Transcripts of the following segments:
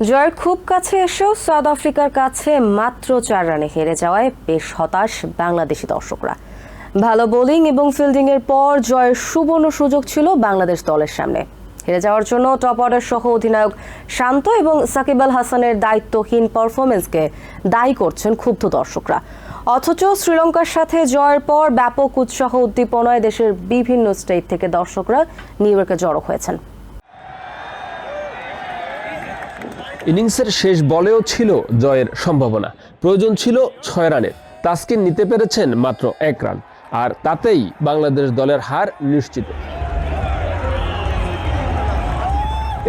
জয়ের খুব কাছে এসেও সাউথ আফ্রিকার কাছে মাত্র চার রানে হেরে যাওয়ায় বেশ হতাশ বাংলাদেশি দর্শকরা। ভালো বোলিং এবং ফিল্ডিংয়ের পর জয়ের সুবর্ণ সুযোগ ছিল বাংলাদেশ দলের সামনে। হেরে যাওয়ার জন্য টপ অর্ডার সহ অধিনায়ক শান্ত এবং সাকিব আল হাসানের দায়িত্বহীন পারফরমেন্সকে দায়ী করছেন ক্ষুব্ধ দর্শকরা। অথচ শ্রীলঙ্কার সাথে জয়ের পর ব্যাপক উৎসাহ উদ্দীপনায় দেশের বিভিন্ন স্টেট থেকে দর্শকরা নিউ ইয়র্কে জড়ো হয়েছেন। ইনিংসের শেষ বলেও ছিল জয়ের সম্ভাবনা। প্রয়োজন ছিল ছয় রানের। তাস্কিন নিতে পেরেছেন মাত্র এক রান। আর তাতেই বাংলাদেশ দলের হার নিশ্চিত।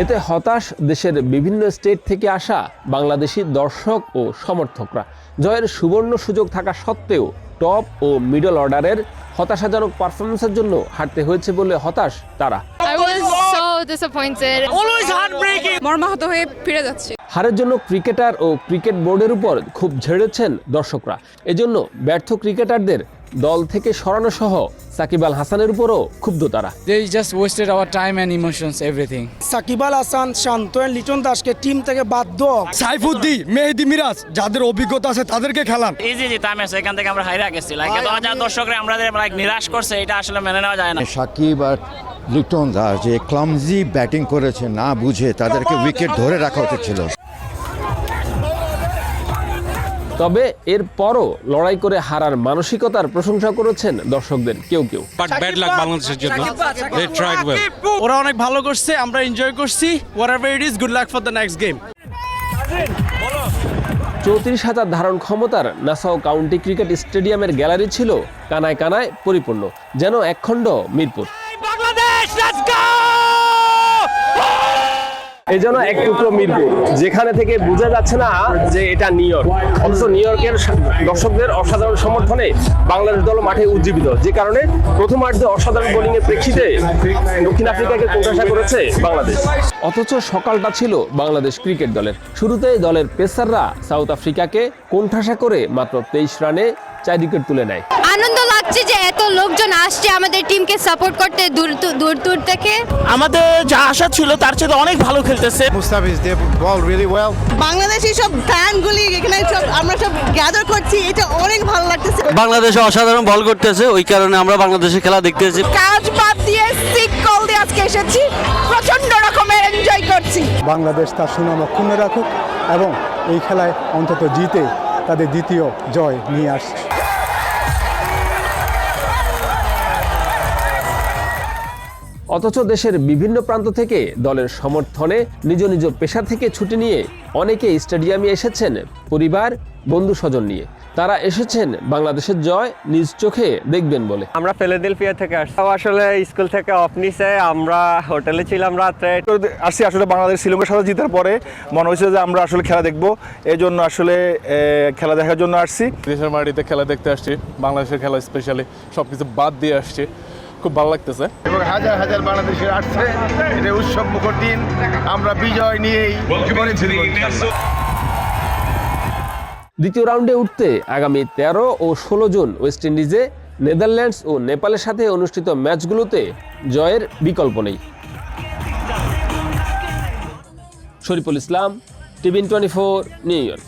এতে হতাশ দেশের বিভিন্ন স্টেট থেকে আসা বাংলাদেশি দর্শক ও সমর্থকরা। জয়ের সুবর্ণ সুযোগ থাকা সত্ত্বেও টপ ও মিডল অর্ডারের হতাশাজনক পারফরমেন্সের জন্য হারতে হয়েছে বলে হতাশ তারা। মর্মাহত হয়ে ফিরে যাচ্ছি। হারের জন্য ক্রিকেটার ও ক্রিকেট বোর্ডের উপর খুব ঝেড়েছেন দর্শকরা। এজন্য ব্যর্থ ক্রিকেটারদের দল থেকে সরানো সহ সাকিব আল হাসানের উপরও ক্ষুব্ধ তারা। They just wasted our time and emotions everything Shakib Al Hasan Shanto Liton দাসকে টিম থেকে বাধ্য সাইফুদ্দি মেহেদি মিরাজ যাদের অভিজ্ঞতা আছে তাদেরকে খেলান। ইজি জিতা ম্যাচ এখান থেকে আমরা হাইরা গেছি লাইক হাজার দর্শকরা আমাদের লাইক নিরাশ করছে এটা আসলে মেনে নেওয়া যায় না। সাকিব আর লিটন দাস যে ক্লামজি ব্যাটিং করেছে না বুঝে তাদেরকে উইকেট ধরে রাখা উচিত ছিল। তবে এর পরও লড়াই করে হারার মানসিকতার প্রশংসা করেছেন দর্শকদের কেউ কেউ। বাট ব্যাড লাক বাংলাদেশের জন্য। দে ট্রাইড ওয়েল ওরা অনেক ভালো করছে আমরা এনজয় করছি। It is good luck for the next game চৌত্রিশ হাজার ধারণ ক্ষমতার নাসাও কাউন্টি ক্রিকেট স্টেডিয়ামের গ্যালারি ছিল কানায় কানায় পরিপূর্ণ যেন একখণ্ড মিরপুর। বাংলাদেশ লেটস গো এই যেন এক টুকরো মিরপুর যেখানে থেকে বোঝা যাচ্ছে না যে এটা নিউ ইয়র্ক। অথচ নিউ ইয়র্কের দর্শকদের অসাধারণ সমর্থনে বাংলাদেশ দল মাঠে উজ্জীবিত। যে কারণে প্রথমার্ধে অসাধারণ বোলিং এর প্রেক্ষিতে দক্ষিণ আফ্রিকাকে কোণঠাসা করেছে বাংলাদেশ। অথচ সকালটা ছিল বাংলাদেশ ক্রিকেট দলের। শুরুতেই দলের পেসাররা সাউথ আফ্রিকাকে কোণঠাসা করে মাত্র তেইশ রানে চার উইকেট তুলে নেয়। আনন্দ লাগছে যে লোকজন আসছে আমাদের টিমকে সাপোর্ট করতে দূর দূর দূর থেকে। আমাদের যা আশা ছিল তার চেয়ে অনেক ভালো খেলতেছে। Mustafiz they bowl really well Bangladeshi সব ফ্যানগুলি এখানে সব আমরা সব গ্যাদার করছি এটা অনেক ভালো লাগতেছে। বাংলাদেশে অসাধারণ বল করতেছে ওই কারণে আমরা বাংলাদেশের খেলা দেখতেছি। কাজ বাদ দিয়ে সিক কল দিয়ে আজকে এসেছি প্রচণ্ড রকমের এনজয় করছি। বাংলাদেশ তার সুনাম অক্ষুণ্ণ রাখুক এবং এই খেলায় অন্তত জিতে তাদের দ্বিতীয় জয় নিয়ে আসছে। অথচ দেশের বিভিন্ন প্রান্ত থেকে দলের সমর্থনে নিজ নিজ পেশা থেকে ছুটি নিয়ে অনেকে স্টেডিয়ামে এসেছেন পরিবার বন্ধু স্বজন নিয়ে। তারা এসেছেন বাংলাদেশের জয় নিজ চোখে দেখবেন বলে। আমরা ফিলাডেলফিয়া থেকে আসছি। আসলে স্কুল থেকে অফ নিছে আমরা হোটেলে ছিলাম রাত্রে। আসছি আসলে বাংলাদেশ শ্রীলঙ্কার সাথে জিতার পরে মনে হয়েছে যে আমরা আসলে খেলা দেখব। এই জন্য আসলে খেলা দেখার জন্য আসছি। দেশের মাটিতে খেলা দেখতে আসছি বাংলাদেশের খেলা স্পেশালি সব কিছু বাদ দিয়ে আসছি। খুব ভালো লাগতেছে। এবং হাজার হাজার বাংলাদেশের আসছে। এটা উৎসব মুখর দিন। আমরা বিজয় নিয়েই দ্বিতীয় রাউন্ডে উঠতে আগামী তেরো ও ষোলো জুন ওয়েস্ট ইন্ডিজে নেদারল্যান্ডস ও নেপালের সাথে অনুষ্ঠিত ম্যাচগুলোতে জয়ের বিকল্প নেই। Shoriful Islam TVN twenty four New York.